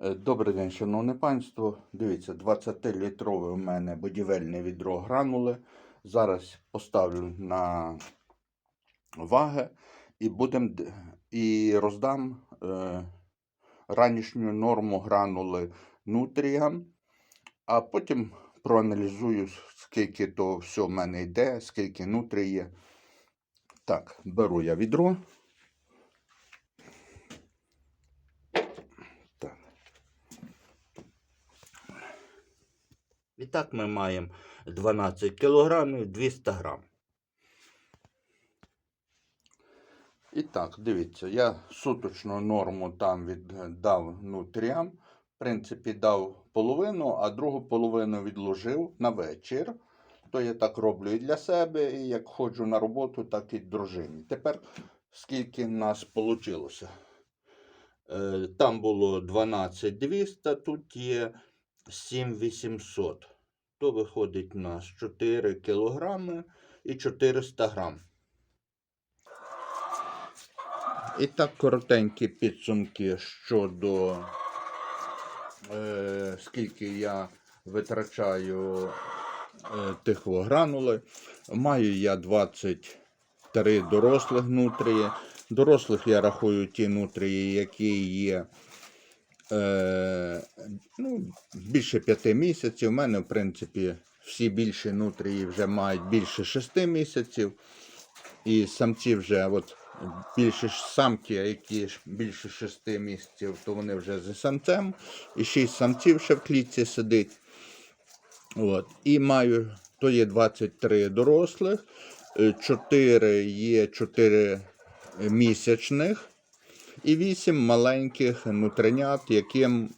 Е, Добрий день, шановне панство. Дивіться, 20-літрове у мене будівельне відро гранули. Зараз поставлю на ваги і будем, і роздам е, ранішню норму гранули нутріям, а потім проаналізую, скільки то все в мене йде, скільки нутрій є. Так, беру я відро. І так ми маємо 12 кілограмів 200 грам. І так, дивіться, я суточну норму там віддав нутріям. В принципі, дав половину, а другу половину відложив на вечір. То я так роблю і для себе, і як ходжу на роботу, так і дружині. Тепер скільки в нас вийшло? Е, Там було 12200, тут є 7800. То виходить у нас 4 кілограми і 400 грам. І так коротенькі підсумки щодо е, скільки я витрачаю е, тихвогранули. Маю я 23 дорослих нутрії. Дорослих я рахую ті нутрії, які є е, ну, більше 5 місяців. У мене, в принципі, всі більші нутрії вже мають більше 6 місяців. І самці вже от більше самки, які більше 6 місяців, то вони вже з самцем. І 6 самців ще в клітці сидить. От. І маю, то є 23 дорослих, 4 є 4 місячних і 8 маленьких нутринят, яким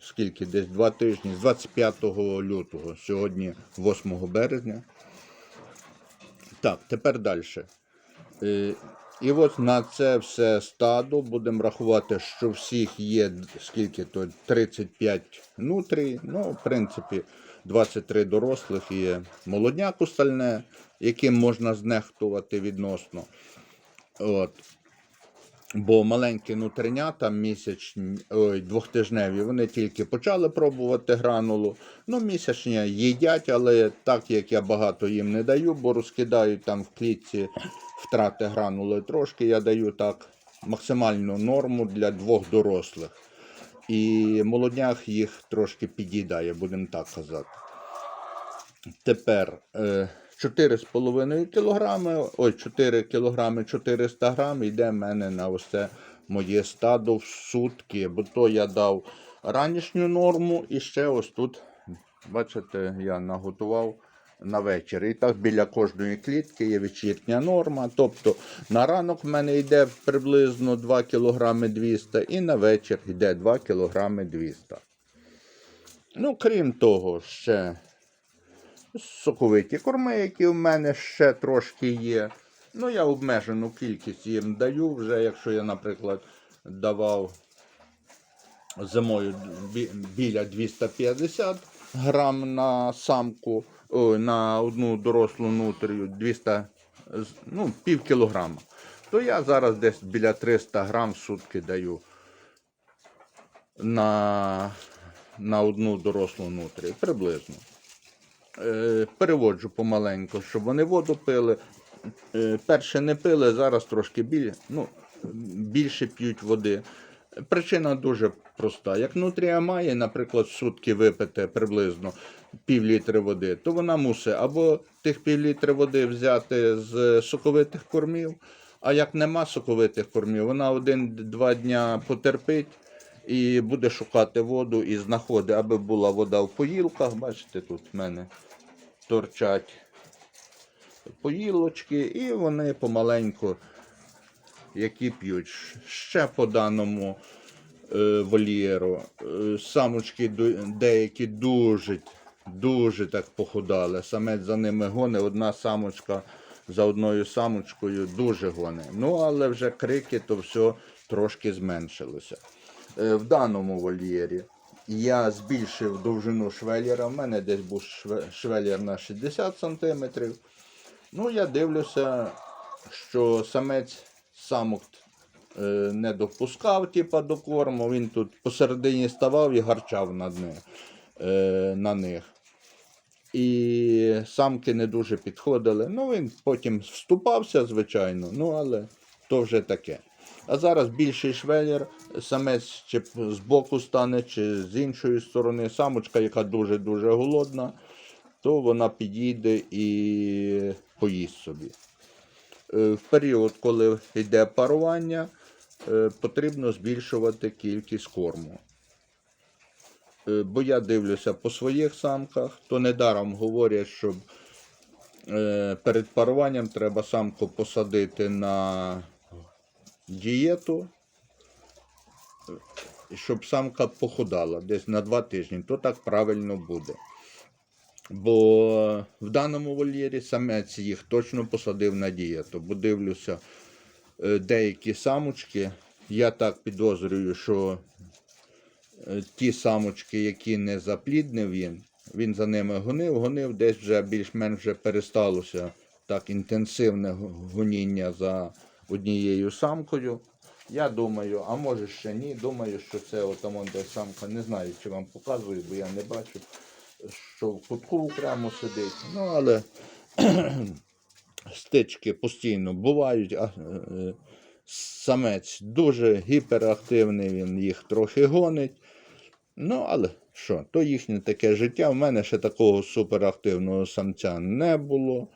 скільки десь 2 тижні, з 25 лютого, сьогодні 8 березня. Так, тепер далі. Е, І от на це все стадо будемо рахувати, що всіх є скільки то 35 нутрій. Ну, в принципі, 23 дорослих є молодняк остальне, яким можна знехтувати відносно. От. Бо маленькі нутринята місячні, ой, двохтижневі, вони тільки почали пробувати гранулу. Ну, місячні їдять, але так як я багато їм не даю, бо розкидають там в клітці втрати гранули трошки, я даю так максимальну норму для двох дорослих. І молодняк їх трошки під'їдає, будемо так казати. Тепер е, 4,5 кілограми, ой, 4 кілограми 400 грам йде в мене на ось моє стадо в сутки, бо то я дав ранішню норму і ще ось тут, бачите, я наготував на вечір. І так біля кожної клітки є вечірня норма. Тобто на ранок в мене йде приблизно 2 кілограми 200 і на вечір йде 2 кілограми 200. Ну, крім того, ще соковиті корми, які в мене ще трошки є. Ну, я обмежену кількість їм даю вже, якщо я, наприклад, давав зимою біля 250 грам на самку, на одну дорослу нутрію 200, ну, пів кілограма. То я зараз десь біля 300 грам в сутки даю на, на одну дорослу нутрію, приблизно. Е, переводжу помаленьку, щоб вони воду пили. Е, перше не пили, зараз трошки біль, ну, більше п'ють води. Причина дуже проста. Як нутрія має, наприклад, сутки випити приблизно пів літри води, то вона мусить або тих пів літри води взяти з соковитих кормів, а як нема соковитих кормів, вона один-два дня потерпить і буде шукати воду і знаходить, аби була вода в поїлках. Бачите, тут в мене торчать поїлочки, і вони помаленьку, які п'ють. Ще по даному е, вольєру. Е, самочки деякі дуже, дуже так похудали. Самець за ними гоне, одна самочка за одною самочкою дуже гоне. Ну, але вже крики, то все трошки зменшилося. Е, в даному вольєрі я збільшив довжину швеллера. У мене десь був шве- швеллер на 60 см. Ну, я дивлюся, що самець самок е, не допускав типа, до корму. Він тут посередині ставав і гарчав над них, е, на них. І самки не дуже підходили. Ну, він потім вступався, звичайно, ну але то вже таке. А зараз більший швеллер, самець чи з боку стане, чи з іншої сторони, самочка, яка дуже-дуже голодна, то вона підійде і поїсть собі. Е, В період, коли йде парування, е, потрібно збільшувати кількість корму. Е, Бо я дивлюся по своїх самках, то недаром говорять, що перед паруванням треба самку посадити на дієту, щоб самка похудала десь на два тижні, то так правильно буде. Бо в даному вольєрі самець їх точно посадив на дієту. Бо дивлюся, е, деякі самочки, я так підозрюю, що е, ті самочки, які не запліднив він, він за ними гонив, гонив, десь вже більш-менш вже пересталося так інтенсивне гоніння за однією самкою. Я думаю, а може ще ні. Думаю, що це отамон де самка. Не знаю, чи вам показую, бо я не бачу, що в кутку окремо сидить. Ну, але стички постійно бувають. А, е, самець дуже гіперактивний, він їх трохи гонить. Ну, але що, то їхнє таке життя. В мене ще такого суперактивного самця не було.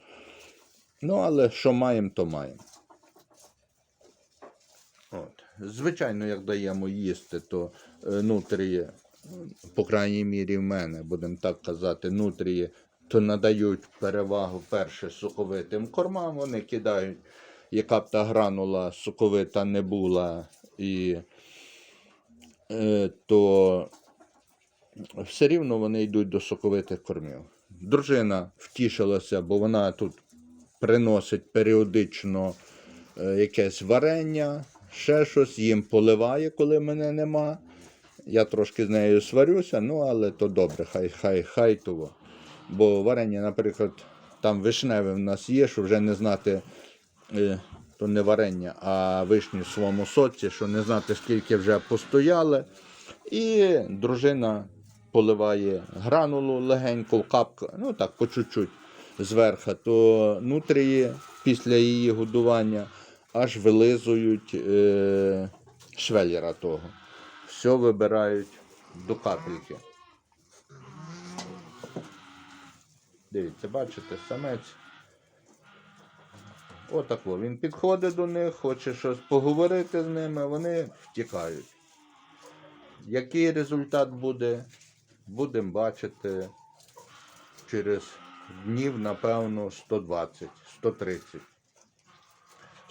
Ну, але що маємо, то маємо. От. Звичайно, як даємо їсти, то е, нутрії, по крайній мірі в мене, будемо так казати, нутрії, то надають перевагу перше соковитим кормам, вони кидають, яка б та гранула соковита не була, і е, то все рівно вони йдуть до соковитих кормів. Дружина втішилася, бо вона тут приносить періодично е, якесь варення, ще щось, їм поливає, коли мене нема. Я трошки з нею сварюся, ну але то добре, хай, хай, хай того. Бо варення, наприклад, там вишневе в нас є, що вже не знати, е, то не варення, а вишні в своєму соці, що не знати, скільки вже постояли. І дружина поливає гранулу легенько, капка, ну так, по чуть-чуть зверху, то нутрії після її годування аж вилизують е, швеллера того. Все вибирають до капельки. Дивіться, бачите, самець. Отако. Він підходить до них, хоче щось поговорити з ними, вони втікають. Який результат буде, будемо бачити через днів, напевно, 120, 130.